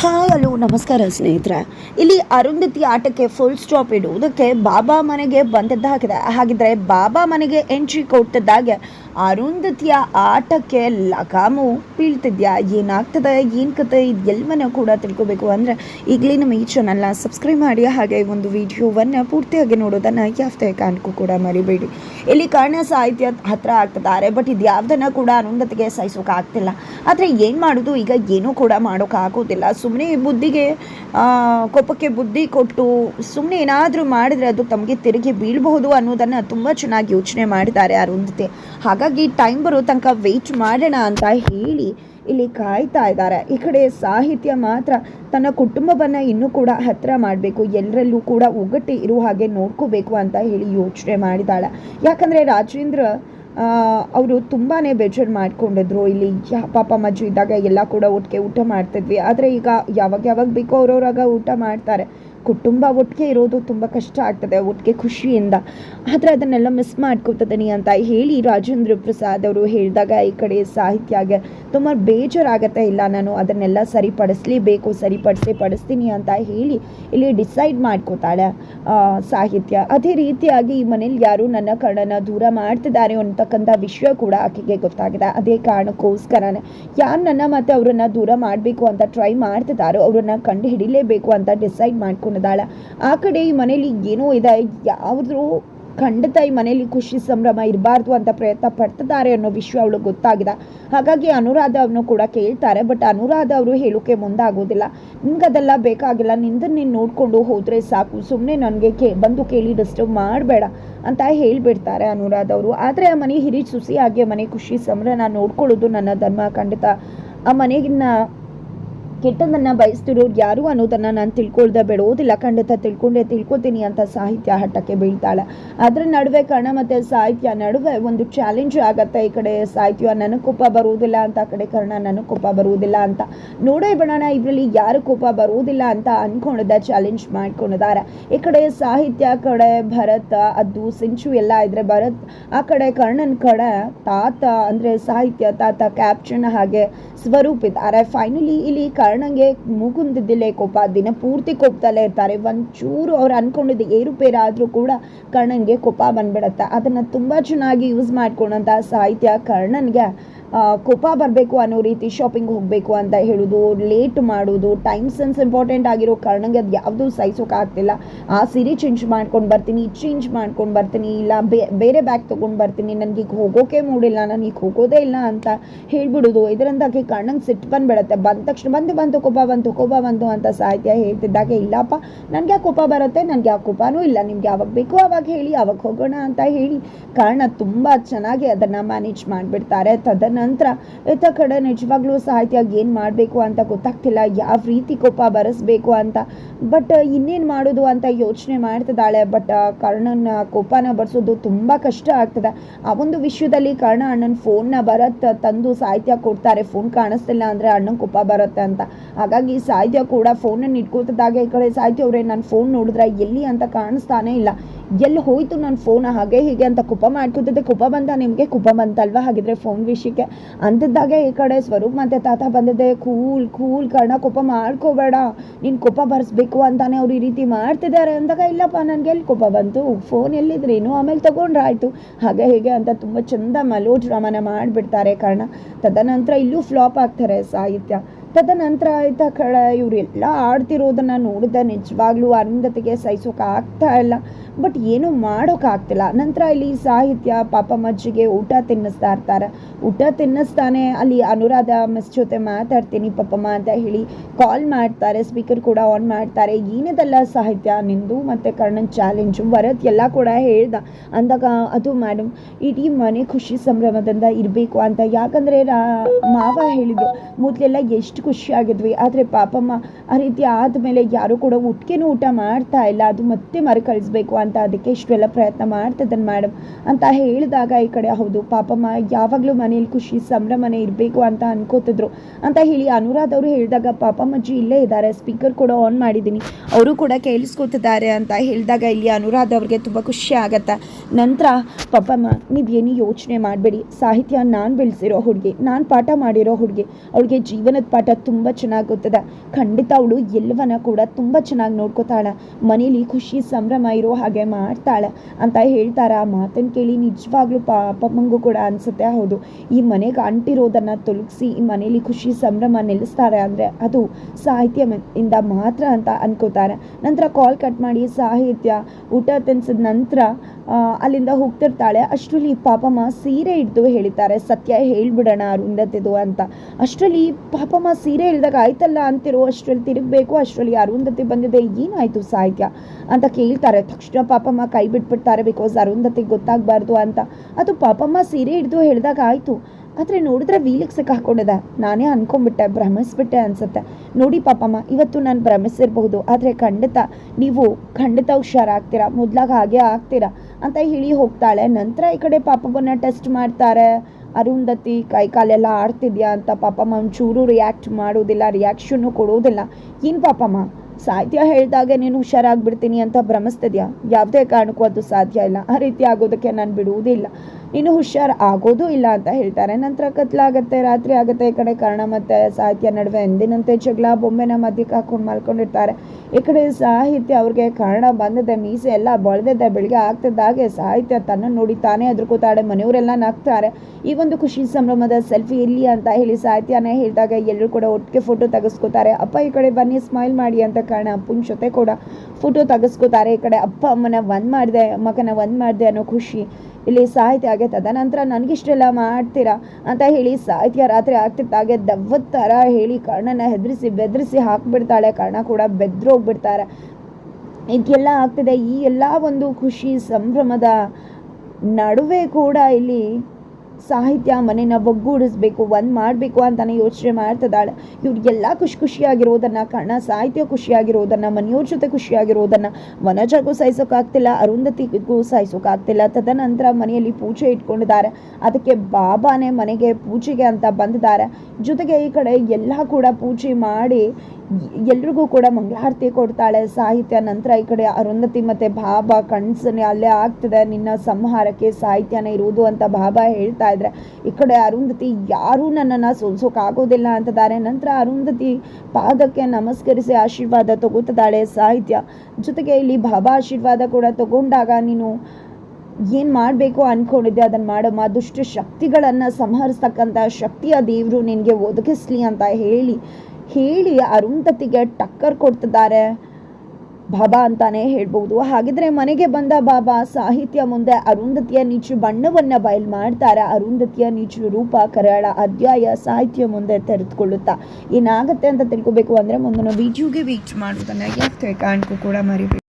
Hi, hello, ನಮಸ್ಕಾರ ಸ್ನೇಹಿತರೆ. ಇಲ್ಲಿ ಅರುಂಧತಿ ಆಟಕ್ಕೆ ಫುಲ್ ಸ್ಟಾಪ್ ಇಡುವುದಕ್ಕೆ ಬಾಬಾ ಮನೆಗೆ ಬಂದದ್ದಾಗಿದೆ. ಹಾಗಿದ್ರೆ ಬಾಬಾ ಮನೆಗೆ ಎಂಟ್ರಿ ಕೊಟ್ಟದ್ದಾಗೆ ಅರುಂಧತಿಯ ಆಟಕ್ಕೆ ಲಗಾಮು ಬೀಳ್ತಿದ್ಯಾ? ಏನಾಗ್ತದೆ? ಏನು ಕತೆ? ಇದೆಲ್ಲವನ್ನ ಕೂಡ ತಿಳ್ಕೊಬೇಕು ಅಂದರೆ ಈಗಲೇ ನಮ್ಮ ಈ ಚಾನಲ್ನ ಸಬ್ಸ್ಕ್ರೈಬ್ ಮಾಡಿ, ಹಾಗೆ ಒಂದು ವಿಡಿಯೋವನ್ನು ಪೂರ್ತಿಯಾಗಿ ನೋಡೋದನ್ನು ಯಾವುದೇ ಕಾರಣಕ್ಕೂ ಕೂಡ ಮರಿಬೇಡಿ. ಇಲ್ಲಿ ಕರ್ಣ ಸಾಹಿತ್ಯ ಹತ್ರ ಆಗ್ತದಾರೆ ಬಟ್ ಇದು ಯಾವುದನ್ನು ಕೂಡ ಅರುಂಧತಿಗೆ ಸಹಿಸೋಕೆ ಆಗ್ತಿಲ್ಲ. ಆದರೆ ಏನು ಮಾಡೋದು? ಈಗ ಏನೂ ಕೂಡ ಮಾಡೋಕ್ಕಾಗೋದಿಲ್ಲ ಸುಮ್ಮನೆ ಬುದ್ಧಿಗೆ ಕೋಪಕ್ಕೆ ಬುದ್ಧಿ ಕೊಟ್ಟು ಸುಮ್ಮನೆ ಏನಾದರೂ ಮಾಡಿದರೆ ಅದು ತಮಗೆ ತಿರುಗಿ ಬೀಳಬಹುದು ಅನ್ನೋದನ್ನು ತುಂಬ ಚೆನ್ನಾಗಿ ಯೋಚನೆ ಮಾಡಿದ್ದಾರೆ ಅರುಂಧತಿ. ಹಾಗಾಗಿ ಟೈಮ್ ಬರೋ ತನಕ ವೆಯ್ಟ್ ಮಾಡೋಣ ಅಂತ ಹೇಳಿ ಇಲ್ಲಿ ಕಾಯ್ತಾ ಇದ್ದಾರೆ. ಈ ಕಡೆ ಸಾಹಿತ್ಯ ಮಾತ್ರ ತನ್ನ ಕುಟುಂಬವನ್ನು ಇನ್ನೂ ಕೂಡ ಹತ್ತಿರ ಮಾಡಬೇಕು. ಎಲ್ಲರಲ್ಲೂ ಕೂಡ ಒಗ್ಗಟ್ಟೆ ಇರೋ ಹಾಗೆ ನೋಡ್ಕೋಬೇಕು ಅಂತ ಹೇಳಿ ಯೋಚನೆ ಮಾಡಿದಾಳೆ ಯಾಕಂದರೆ ರಾಜೇಂದ್ರ ಅವರು ತುಂಬಾ ಬೇಜಾರು ಮಾಡ್ಕೊಂಡಿದ್ರು. ಇಲ್ಲಿ ಪಾಪ ಮಜ್ಜು ಇದ್ದಾಗ ಎಲ್ಲ ಕೂಡ ಒಟ್ಟಿಗೆ ಊಟ ಮಾಡ್ತಿದ್ವಿ. ಆದರೆ ಈಗ ಯಾವಾಗ ಯಾವಾಗ ಬೇಕೋ ಅವ್ರವ್ರಾಗ ಊಟ ಮಾಡ್ತಾರೆ. ಕುಟುಂಬ, ಒಟ್ಟಿಗೆ ಇರೋದು ತುಂಬ ಕಷ್ಟ ಆಗ್ತದೆ, ಒಟ್ಟಿಗೆ ಖುಷಿಯಿಂದ. ಆದರೆ ಅದನ್ನೆಲ್ಲ ಮಿಸ್ ಮಾಡ್ಕೊತಿದ್ದೀನಿ ಅಂತ ಹೇಳಿ ರಾಜೇಂದ್ರ ಪ್ರಸಾದ್ ಅವರು ಹೇಳಿದಾಗ ಈ ಕಡೆ ಸಾಹಿತ್ಯಗೆ ತುಂಬ ಬೇಜಾರಾಗತ್ತೆ, ಇಲ್ಲ ನಾನು ಅದನ್ನೆಲ್ಲ ಸರಿಪಡಿಸ್ಲೇಬೇಕು, ಸರಿಪಡಿಸಿ ಪಡಿಸ್ತೀನಿ ಅಂತ ಹೇಳಿ ಇಲ್ಲಿ ಡಿಸೈಡ್ ಮಾಡ್ಕೋತಾಳೆ ಸಾಹಿತ್ಯ. ಅದೇ ರೀತಿಯಾಗಿ ಈ ಮನೇಲಿ ಯಾರು ನನ್ನ ಕಣ್ಣನ್ನು ದೂರ ಮಾಡ್ತಿದ್ದಾರೆ ಅಂತಕ್ಕಂಥ ವಿಷಯ ಕೂಡ ಆಕೆಗೆ ಗೊತ್ತಾಗಿದೆ. ಅದೇ ಕಾರಣಕ್ಕೋಸ್ಕರನೇ ಯಾರು ನನ್ನ ಮತ್ತೆ ಅವರನ್ನು ದೂರ ಮಾಡಬೇಕು ಅಂತ ಟ್ರೈ ಮಾಡ್ತಿದ್ದಾರೋ, ಅವರನ್ನ ಕಂಡು ಹಿಡಿಲೇಬೇಕು ಅಂತ ಡಿಸೈಡ್ ಮಾಡ್ಕೊಂಡಿದ್ದಾಳೆ ಆ ಕಡೆ ಈ ಮನೇಲಿ ಏನೋ ಇದೆ, ಯಾವುದ್ರೂ ಖಂಡಿತ ಈ ಮನೇಲಿ ಖುಷಿ ಸಂಭ್ರಮ ಇರಬಾರ್ದು ಅಂತ ಪ್ರಯತ್ನ ಪಡ್ತಿದ್ದಾರೆ ಅನ್ನೋ ವಿಷಯ ಅವಳು ಗೊತ್ತಾಗಿದೆ. ಹಾಗಾಗಿ ಅನುರಾಧ ಅವನು ಕೂಡ ಕೇಳ್ತಾರೆ, ಬಟ್ ಅನುರಾಧ ಅವರು ಹೇಳೋಕೆ ಮುಂದಾಗೋದಿಲ್ಲ. ನಿಮ್ಗೆ ಅದೆಲ್ಲ ಬೇಕಾಗಿಲ್ಲ ನಿಂದ ನೀನು ನೋಡಿಕೊಂಡು ಹೋದರೆ ಸಾಕು ಸುಮ್ಮನೆ ನನಗೆ ಕೇ, ಬಂದು ಕೇಳಿ ಡಿಸ್ಟರ್ಬ್ ಮಾಡಬೇಡ ಅಂತ ಹೇಳಿಬಿಡ್ತಾರೆ ಅನುರಾಧ ಅವರು. ಆದರೆ ಆ ಮನೆ ಹಿರಿ ಸುಸಿಯಾಗಿ, ಆ ಮನೆ ಖುಷಿ ಸಂಭ್ರಮ ನೋಡ್ಕೊಳ್ಳೋದು ನನ್ನ ಧರ್ಮ ಖಂಡಿತ. ಆ ಮನೆಗಿನ್ನ ಕೆಟ್ಟದನ್ನು ಬಯಸ್ತಿರೋರು ಯಾರು ಅನ್ನೋದನ್ನು ನಾನು ತಿಳ್ಕೊಳ್ದೆ ಬಿಡೋದಿಲ್ಲ. ಖಂಡಿತ ತಿಳ್ಕೊಂಡೆ, ತಿಳ್ಕೊತೀನಿ ಅಂತ ಸಾಹಿತ್ಯ ಹಠಕ್ಕೆ ಬೀಳ್ತಾಳೆ. ಅದ್ರ ನಡುವೆ ಕಣ ಮತ್ತು ಸಾಹಿತ್ಯ ನಡುವೆ ಒಂದು ಚಾಲೆಂಜ್ ಆಗತ್ತೆ. ಈ ಕಡೆ ಸಾಹಿತ್ಯ ನನಗೆ ಕೋಪ ಬರುವುದಿಲ್ಲ ಅಂತ, ಆ ಕಡೆ ಕರ್ಣ ನನಗೆ ಕೋಪ ಬರುವುದಿಲ್ಲ ಅಂತ. ನೋಡೇ ಬಿಡೋಣ ಇದರಲ್ಲಿ ಯಾರು ಕೋಪ ಬರುವುದಿಲ್ಲ ಅಂತ ಅನ್ಕೊಂಡಿದ್ದ ಚಾಲೆಂಜ್ ಮಾಡ್ಕೊಂಡಿದ್ದಾರೆ. ಈ ಕಡೆ ಸಾಹಿತ್ಯ ಕಡೆ ಭರತ್, ಅದು, ಸಿಂಚು ಎಲ್ಲ ಇದ್ರೆ ಭರತ್, ಆ ಕಡೆ ಕರ್ಣನ ಕಡೆ ತಾತ, ಅಂದರೆ ಸಾಹಿತ್ಯ ತಾತ ಕ್ಯಾಪ್ಚನ್ ಹಾಗೆ ಸ್ವರೂಪ್ ಇದ್ದಾರೆ. ಫೈನಲಿ ಇಲ್ಲಿ ಕರ್ಣಂಗೆ ಮುಗುಂದಿದ್ದಿಲ್ಲೇ ಕೋಪ, ದಿನ ಪೂರ್ತಿ ಕೋಪದಲ್ಲೇ ಇರ್ತಾರೆ. ಒಂಚೂರು ಅವ್ರು ಅನ್ಕೊಂಡಿದ್ದು ಏರುಪೇರಾದರೂ ಕೂಡ ಕರ್ಣನ್ಗೆ ಕೋಪ ಬಂದ್ಬಿಡತ್ತೆ. ಅದನ್ನು ತುಂಬ ಚೆನ್ನಾಗಿ ಯೂಸ್ ಮಾಡ್ಕೊಂಡಂಥ ಸಾಹಿತ್ಯ ಕರ್ಣನ್ಗೆ. ಕೋಪ ಬರಬೇಕು ಅನ್ನೋ ರೀತಿ ಶಾಪಿಂಗ್ ಹೋಗಬೇಕು ಅಂತ ಹೇಳೋದು ಲೇಟ್ ಮಾಡೋದು ಟೈಮ್ ಸೆನ್ಸ್ ಇಂಪಾರ್ಟೆಂಟ್ ಆಗಿರೋ ಕಾರಣಕ್ಕೆ ಅದು ಯಾವುದೂ ಸಹಿಸೋಕ್ಕಾಗ್ತಿಲ್ಲ ಆ ಸೀರೆ ಚೇಂಜ್ ಮಾಡ್ಕೊಂಡು ಬರ್ತೀನಿ ಚೇಂಜ್ ಮಾಡ್ಕೊಂಡು ಬರ್ತೀನಿ, ಇಲ್ಲ ಬೇರೆ ಬ್ಯಾಗ್ ತೊಗೊಂಡು ಬರ್ತೀನಿ, ನನಗೆ ಈಗ ಹೋಗೋಕೆ ಮೂಡಿಲ್ಲ, ನಾನು ಈಗ ಹೋಗೋದೇ ಇಲ್ಲ ಅಂತ ಹೇಳ್ಬಿಡೋದು. ಇದರಿಂದಾಗಿ ಕಣ್ಣಂಗೆ ಸಿಟ್ಟು ಬಂದುಬಿಡುತ್ತೆ. ಬಂದ ತಕ್ಷಣ ಬಂದು ಬಂತು ಕೋಪ ಬಂತು ಕೋಪ ಬಂತು ಅಂತ ಸಾಹಿತ್ಯ ಹೇಳ್ತಿದ್ದಾಗ, ಇಲ್ಲಪ್ಪ, ನನಗೆ ಆ ಕೋಪ ಬರುತ್ತೆ? ನನಗೆ ಆ ಕೋಪನೂ ಇಲ್ಲ. ನಿಮ್ಗೆ ಯಾವಾಗ ಬೇಕು ಅವಾಗ ಹೇಳಿ, ಅವಾಗ ಹೋಗೋಣ ಅಂತ ಹೇಳಿ ಕಾರಣ ತುಂಬ ಚೆನ್ನಾಗಿ ಅದನ್ನು ಮ್ಯಾನೇಜ್ ಮಾಡಿಬಿಡ್ತಾರೆ. ತದನಂತರ ಇತ್ತ ಕಡೆ ನಿಜವಾಗ್ಲೂ ಸಾಹಿತ್ಯ ಏನು ಮಾಡಬೇಕು ಅಂತ ಗೊತ್ತಾಗ್ತಿಲ್ಲ, ಯಾವ ರೀತಿ ಕೋಪ ಬರೆಸ್ಬೇಕು ಅಂತ. ಬಟ್ ಇನ್ನೇನು ಮಾಡೋದು ಅಂತ ಯೋಚನೆ ಮಾಡ್ತಿದ್ದಾಳೆ. ಬಟ್ ಕರ್ಣನ ಕೋಪನ ಬರೆಸೋದು ತುಂಬ ಕಷ್ಟ ಆಗ್ತದೆ. ಆ ಒಂದು ವಿಷಯದಲ್ಲಿ ಕರ್ಣ ಅಣ್ಣನ ಫೋನ್ನ ಬರತ್ ತಂದು ಸಾಹಿತ್ಯ ಕೊಡ್ತಾರೆ. ಫೋನ್ ಕಾಣಿಸ್ತಿಲ್ಲ ಅಂದರೆ ಅಣ್ಣನ ಕೋಪ ಬರುತ್ತೆ ಅಂತ. ಹಾಗಾಗಿ ಸಾಹಿತ್ಯ ಕೂಡ ಫೋನನ್ನು ಇಟ್ಕೋತಿದ್ದಾಗ ಈ ಕಡೆ ಸಾಹಿತ್ಯ ಅವರೇ ನಾನು ಫೋನ್ ನೋಡಿದ್ರೆ ಎಲ್ಲಿ ಅಂತ ಕಾಣಿಸ್ತಾನೆ ಇಲ್ಲ. ಎಲ್ಲಿ ಹೋಯ್ತು ನನ್ನ ಫೋನ್ ಹಾಗೆ ಹೀಗೆ ಅಂತ ಕುಪ ಮಾಡ್ಕೊತಿದ್ದೆ. ಕುಪ ಬಂದ ನಿಮಗೆ? ಕುಪ ಬಂತಲ್ವಾ? ಹಾಗಿದ್ರೆ ಫೋನ್ ವಿಷಯಕ್ಕೆ. ಅಂತಿದ್ದಾಗೆ ಈ ಕಡೆ ಸ್ವರೂಪ್ ಮತ್ತೆ ತಾತ ಬಂದಿದ್ದೆ, ಕೂಲ್ ಕೂಲ್ ಕರ್ಣ, ಕೋಪ ಮಾಡ್ಕೋಬೇಡ. ನೀನು ಕೋಪ ಬರ್ಸ್ಬೇಕು ಅಂತಾನೆ ಅವ್ರು ಈ ರೀತಿ ಮಾಡ್ತಿದ್ದಾರೆ ಅಂದಾಗ, ಇಲ್ಲಪ್ಪ, ನನಗೆ ಎಲ್ಲಿ ಕೋಪ ಬಂತು? ಫೋನ್ ಎಲ್ಲಿದ್ರೇನು ಆಮೇಲೆ ತಗೊಂಡ್ರೆ ಆಯ್ತು. ಹಾಗೆ ಹೀಗೆ ಅಂತ ತುಂಬ ಚಂದ ಮಲೋಡ್ರಾಮನ ಮಾಡಿಬಿಡ್ತಾರೆ ಕರ್ಣ. ತದನಂತರ ಇಲ್ಲೂ ಫ್ಲಾಪ್ ಆಗ್ತಾರೆ ಸಾಹಿತ್ಯ. ತದನಂತರ ಆಯ್ತಾ ಕಳ, ಇವರೆಲ್ಲ ಆಡ್ತಿರೋದನ್ನ ನೋಡಿದ ನಿಜವಾಗ್ಲೂ ಅರುಂಧತಿಗೆ ಸಹಿಸೋಕೆ ಆಗ್ತಾ ಇಲ್ಲ. ಬಟ್ ಏನೂ ಮಾಡೋಕ್ಕಾಗ್ತಿಲ್ಲ ನಂತರ ಇಲ್ಲಿ ಸಾಹಿತ್ಯ, ಪಾಪ ಮಜ್ಜಿಗೆ ಊಟ ತಿನ್ನಿಸ್ತಾ ಇರ್ತಾರೆ. ಊಟ ತಿನ್ನಿಸ್ತಾನೆ ಅಲ್ಲಿ ಅನುರಾಧ ಮಿಸ್ ಜೊತೆ ಮಾತಾಡ್ತೀನಿ ಪಾಪಮ್ಮ ಅಂತ ಹೇಳಿ ಕಾಲ್ ಮಾಡ್ತಾರೆ. ಸ್ಪೀಕರ್ ಕೂಡ ಆನ್ ಮಾಡ್ತಾರೆ. ಏನಿದೆಲ್ಲ ಸಾಹಿತ್ಯ? ನಿಂದು ಮತ್ತು ಕರ್ಣನ್ ಚಾಲೆಂಜು ಭರತ್ ಎಲ್ಲ ಕೂಡ ಹೇಳ್ದ. ಅಂದಾಗ ಅದು ಮೇಡಮ್ ಇಡೀ ಮನೆ ಖುಷಿ ಸಂಭ್ರಮದಿಂದ ಇರಬೇಕು ಅಂತ. ಯಾಕಂದರೆ ಮಾವ ಹೇಳಿದ್ರು ಮೊದಲೆಲ್ಲ ಎಷ್ಟು ಖುಷಿಯಾಗಿದ್ವಿ. ಆದರೆ ಪಾಪಮ್ಮ, ಆ ರೀತಿ ಆದಮೇಲೆ ಯಾರು ಕೂಡ ಒಟ್ಟಿಗೆನೂ ಊಟ ಮಾಡ್ತಾ ಇಲ್ಲ. ಅದು ಮತ್ತೆ ಮರುಕಳಿಸ್ಬೇಕು ಅಂತ ಅದಕ್ಕೆ ಇಷ್ಟೆಲ್ಲ ಪ್ರಯತ್ನ ಮಾಡ್ತಿದ್ದಾನೆ ಮೇಡಮ್ ಅಂತ ಹೇಳಿದಾಗ ಈ ಕಡೆ, ಹೌದು, ಪಾಪಮ್ಮ, ಯಾವಾಗಲೂ ಮನೇಲಿ ಖುಷಿ, ಸಂಭ್ರಮನೇ ಇರಬೇಕು ಅಂತ ಅನ್ಕೋತಿದ್ರು. ಅಂತ ಹೇಳಿ ಅನುರಾಧ್ ಅವರು ಹೇಳಿದಾಗ ಪಾಪಮ್ಮಜ್ಜಿ ಇಲ್ಲೇ ಇದ್ದಾರೆ ಸ್ಪೀಕರ್ ಕೂಡ ಆನ್ ಮಾಡಿದ್ದೀನಿ. ಅವರು ಕೂಡ ಕೇಳಿಸ್ಕೊತಿದ್ದಾರೆ ಅಂತ ಹೇಳಿದಾಗ ಇಲ್ಲಿ ಅನುರಾಧ್ ಅವ್ರಿಗೆ ತುಂಬ ಖುಷಿ ಆಗತ್ತೆ. ನಂತರ, ಪಾಪಮ್ಮ, ನೀವೇನು ಯೋಚನೆ ಮಾಡಬೇಡಿ. ಸಾಹಿತ್ಯ ನಾನು ಬೆಳೆಸಿರೋ ಹುಡುಗಿ, ನಾನು ಪಾಠ ಮಾಡಿರೋ ಹುಡುಗಿ, ಅವಳಿಗೆ ಜೀವನದ ಪಾಠ ತುಂಬ ಚೆನ್ನಾಗಿ ಗೊತ್ತದ ಖಂಡಿತ ಅವಳು ಎಲ್ಲವನ್ನ ಕೂಡ ತುಂಬ ಚೆನ್ನಾಗಿ ನೋಡ್ಕೋತಾಳೆ. ಮನೇಲಿ ಖುಷಿ ಸಂಭ್ರಮ ಇರೋ ಹಾಗೆ ಮಾಡ್ತಾಳೆ ಅಂತ ಹೇಳ್ತಾರೆ. ಆ ಮಾತನ್ನು ಕೇಳಿ ನಿಜವಾಗ್ಲೂ ಪಾಪಮ್ಮಂಗೂ ಕೂಡ ಅನಿಸುತ್ತೆ. ಹೌದು, ಈ ಮನೆಗೆ ಅಂಟಿರೋದನ್ನು ತೊಲಗಿಸಿ, ಈ ಮನೇಲಿ ಖುಷಿ ಸಂಭ್ರಮ ನಿಲ್ಲಿಸ್ತಾರೆ ಅಂದರೆ ಅದು ಸಾಹಿತ್ಯ ಇಂದ ಮಾತ್ರ ಅಂತ ಅನ್ಕೋತಾರೆ. ನಂತರ ಕಾಲ್ ಕಟ್ ಮಾಡಿ ಸಾಹಿತ್ಯ ಊಟ ತಿನ್ಸಿದ ನಂತರ ಅಲ್ಲಿಂದ ಹೋಗ್ತಿರ್ತಾಳೆ. ಅಷ್ಟರಲ್ಲಿ ಪಾಪಮ್ಮ ಸೀರೆ ಹಿಡ್ದು ಹೇಳಿದ್ದಾರೆ. ಸತ್ಯ ಹೇಳ್ಬಿಡೋಣ ಅರುಂಧತಿದು ಅಂತ. ಅಷ್ಟರಲ್ಲಿ ಪಾಪಮ್ಮ ಸೀರೆ ಹಿಡ್ದಾಗ ಆಯ್ತಲ್ಲ ಅಂತಿರೋ. ಅಷ್ಟರಲ್ಲಿ ತಿರುಗಬೇಕು, ಅಷ್ಟರಲ್ಲಿ ಅರುಂಧತಿ ಬಂದಿದೆ. ಏನಾಯಿತು ಸಾಹಿತ್ಯ ಅಂತ ಕೇಳ್ತಾರೆ. ತಕ್ಷಣ ಪಾಪಮ್ಮ ಕೈ ಬಿಟ್ಬಿಡ್ತಾರೆ ಬಿಕಾಸ್ ಅರುಂಧತಿಗೆ ಗೊತ್ತಾಗಬಾರ್ದು ಅಂತ. ಅದು ಪಾಪಮ್ಮ ಸೀರೆ ಹಿಡ್ದು ಹೇಳಿದಾಗ ಆಯಿತು. ಆದರೆ ನೋಡಿದ್ರೆ ವೀಲಿಗೆ ಸಿಕ್ಕಾಕೊಂಡಿದೆ ನಾನೇ ಅನ್ಕೊಂಡ್ಬಿಟ್ಟೆ, ಭ್ರಮಿಸ್ಬಿಟ್ಟೆ ಅನ್ಸುತ್ತೆ. ನೋಡಿ ಪಾಪಮ್ಮ, ಇವತ್ತು ನಾನು ಭ್ರಮಿಸಿರ್ಬಹುದು. ಆದರೆ ಖಂಡಿತ, ನೀವು ಖಂಡಿತ ಹುಷಾರಾಗ್ತೀರಾ? ಮೊದ್ಲಾಗ ಹಾಗೆ ಆಗ್ತೀರಾ? ಅಂತ ಹೇಳಿ ಹೋಗ್ತಾಳೆ. ನಂತರ ಈ ಕಡೆ ಪಾಪಮ್ಮನ ಟೆಸ್ಟ್ ಮಾಡ್ತಾರೆ. ಅರುಂಧತಿ ಕೈ ಕಾಲೆಲ್ಲ ಆಡ್ತಿದ್ಯಾ ಅಂತ ಪಾಪಮ್ಮ ಒಂಚೂರು ರಿಯಾಕ್ಟ್ ಮಾಡೋದಿಲ್ಲ ರಿಯಾಕ್ಷನ್ನು ಕೊಡೋದಿಲ್ಲ. ಏನು ಪಾಪಮ್ಮ ಸಾಹಿತ್ಯ ಹೇಳಿದಾಗೆ ನೀನು ಹುಷಾರಾಗ್ಬಿಡ್ತೀನಿ ಅಂತ ಭ್ರಮಿಸ್ತಿದ್ಯಾ? ಯಾವುದೇ ಕಾರಣಕ್ಕೂ ಅದು ಸಾಧ್ಯ ಇಲ್ಲ. ಆ ರೀತಿ ಆಗೋದಕ್ಕೆ ನಾನು ಬಿಡುವುದಿಲ್ಲ. ನೀನು ಹುಷಾರು ಆಗೋದು ಇಲ್ಲ ಅಂತ ಹೇಳ್ತಾರೆ. ನಂತರ ಕತ್ಲಾಗತ್ತೆ, ರಾತ್ರಿ ಆಗುತ್ತೆ, ಈ ಕಡೆ ಕರ್ಣ ಮತ್ತು ಸಾಹಿತ್ಯ ನಡುವೆ ಎಂದಿನಂತೆ ಜಗಳ ಬೊಂಬೆನ ಮಧ್ಯಕ್ಕೆ ಹಾಕೊಂಡು ಮಲ್ಕೊಂಡಿರ್ತಾರೆ. ಈ ಕಡೆ ಸಾಹಿತ್ಯ ಅವ್ರಿಗೆ ಕರ್ಣ ಬಂದಿದೆ, ಮೀಸೆ ಎಲ್ಲ ಬಳದಿದೆ, ಬೆಳಿಗ್ಗೆ ಆಗ್ತಿದ್ದಾಗೆ ಸಾಹಿತ್ಯ ತನ್ನ ನೋಡಿ ತಾನೇ ಹೆದರ್ಕೋತಾಳೆ ಮನೆಯವರೆಲ್ಲ ನಗ್ತಾರೆ. ಈ ಒಂದು ಖುಷಿ ಸಂಭ್ರಮದ ಸೆಲ್ಫಿ ಇಲ್ಲಿ ಅಂತ ಹೇಳಿ ಸಾಹಿತ್ಯನೇ ಹೇಳಿದಾಗ ಎಲ್ಲರೂ ಕೂಡ ಒಟ್ಟಿಗೆ ಫೋಟೋ ತೆಗೆಸ್ಕೋತಾರೆ. ಅಪ್ಪ, ಈ ಕಡೆ ಬನ್ನಿ ಸ್ಮೈಲ್ ಮಾಡಿ ಅಂತ ಕಾರಣ ಅಪ್ಪನ ಜೊತೆ ಕೂಡ ಫೋಟೋ ತೆಗೆಸ್ಕೋತಾರೆ. ಈ ಕಡೆ ಅಪ್ಪ, ಅಮ್ಮನ ಒಂದು ಮಾಡಿದೆ, ಮಗನ ಒಂದು ಮಾಡಿದೆ ಅನ್ನೋ ಖುಷಿ. ಇಲ್ಲಿ ಸಾಹಿತ್ಯ ಆಗೈತೆ ತದನಂತರ ನನಗಿಷ್ಟೆಲ್ಲ ಮಾಡ್ತೀರಾ? ಅಂತ ಹೇಳಿ ಸಾಹಿತ್ಯ ರಾತ್ರಿ ಆಗ್ತಿದ್ದಾಗೆ ದವ್ವದ ಥರ ಹೇಳಿ ಕರ್ಣನ ಹೆದರಿಸಿ ಬೆದರಿಸಿ ಹಾಕ್ಬಿಡ್ತಾಳೆ. ಕರ್ಣ ಕೂಡ ಬೆದ್ರೋಗ್ಬಿಡ್ತಾರೆ. ಇದೆಲ್ಲ ಆಗ್ತಿದೆ. ಈ ಎಲ್ಲ ಒಂದು ಖುಷಿ ಸಂಭ್ರಮದ ನಡುವೆ ಕೂಡ ಇಲ್ಲಿ ಸಾಹಿತ್ಯ ಮನೆನ ಒಗ್ಗೂಡಿಸ್ಬೇಕು, ಒಂದು ಮಾಡಬೇಕು ಅಂತಾನೆ ಯೋಚನೆ ಮಾಡ್ತಿದ್ದಾಳೆ. ಎಲ್ಲ ಖುಷಿ ಖುಷಿಯಾಗಿರೋದನ್ನು ಕಣ ಸಾಹಿತ್ಯ ಖುಷಿಯಾಗಿರೋದನ್ನು, ಮನೆಯವ್ರ ಜೊತೆ ಖುಷಿಯಾಗಿರೋದನ್ನು ವನಜಗೂ ಸಹಿಸೋಕ್ಕಾಗ್ತಿಲ್ಲ ಅರುಂಧತಿಗೂ ಸಹಿಸೋಕ್ಕಾಗ್ತಿಲ್ಲ ತದನಂತರ ಮನೆಯಲ್ಲಿ ಪೂಜೆ ಇಟ್ಕೊಂಡಿದ್ದಾರೆ. ಅದಕ್ಕೆ ಬಾಬಾನೇ ಮನೆಗೆ ಪೂಜೆಗೆ ಅಂತ ಬಂದಿದ್ದಾರೆ. ಜೊತೆಗೆ ಈ ಕಡೆ ಎಲ್ಲ ಕೂಡ ಪೂಜೆ ಮಾಡಿ ಎಲ್ರಿಗೂ ಕೂಡ ಮಂಗಳಾರತಿ ಕೊಡ್ತಾಳೆ. ಸಾಹಿತ್ಯ ನಂತರ ಈ ಕಡೆ ಅರುಂಧತಿ ಮತ್ತು ಬಾಬಾ ಕಣ್ಸನ್ನ ಅಲ್ಲೇ ಆಗ್ತಿದೆ. ನಿನ್ನ ಸಂಹಾರಕ್ಕೆ ಸಾಹಿತ್ಯನೇ ಇರುವುದು ಅಂತ ಬಾಬಾ ಹೇಳ್ತಾ ಇದ್ರೆ, ಈ ಕಡೆ ಅರುಂಧತಿ ಯಾರೂ ನನ್ನನ್ನು ಸೋಲ್ಸೋಕ್ಕಾಗೋದಿಲ್ಲ ಅಂತಿದ್ದಾರೆ. ನಂತರ ಅರುಂಧತಿ ಪಾದಕ್ಕೆ ನಮಸ್ಕರಿಸಿ ಆಶೀರ್ವಾದ ತಗೋತಿದ್ದಾಳೆ ಸಾಹಿತ್ಯ. ಜೊತೆಗೆ ಇಲ್ಲಿ ಬಾಬಾ ಆಶೀರ್ವಾದ ಕೂಡ ತಗೊಂಡಾಗ ನೀನು ಏನು ಮಾಡಬೇಕು ಅಂದ್ಕೊಂಡಿದ್ದೆ ಅದನ್ನು ಮಾಡಮ್ಮ. ದುಷ್ಟ ಶಕ್ತಿಗಳನ್ನು ಸಂಹರಿಸ್ತಕ್ಕಂಥ ಶಕ್ತಿಯ ದೇವರು ನಿನಗೆ ಒದಗಿಸ್ಲಿ ಅಂತ ಹೇಳಿ ಹೇಳಿ ಅರುಂಧತಿಗೆ ಟಕ್ಕರ್ ಕೊಡ್ತಿದ್ದಾರೆ. ಬಾಬಾ ಅಂತಾನೆ ಹೇಳ್ಬೋದು ಹಾಗಿದ್ರೆ ಮನೆಗೆ ಬಂದ ಬಾಬಾ ಸಾಹಿತ್ಯ ಮುಂದೆ ಅರುಂಧತಿಯ ನೀಚು ಬಣ್ಣವನ್ನ ಬಯಲು ಮಾಡ್ತಾರೆ. ಅರುಂಧತಿಯ ನೀಚು ರೂಪ, ಕರಾಳ, ಅಧ್ಯಾಯ, ಸಾಹಿತ್ಯ ಮುಂದೆ ತೆರೆದುಕೊಳ್ಳುತ್ತಾ ಏನಾಗುತ್ತೆ ಅಂತ ತಿಳ್ಕೊಬೇಕು ಅಂದ್ರೆ ಮುಂದಿನ ವಿಡಿಯೋಗೆ ವೀಚ್ ಮಾಡುವುದನ್ನ ಯಾಕೆ ಕಾಣ್ಕು ಕೂಡ ಮರಿಬೇಕು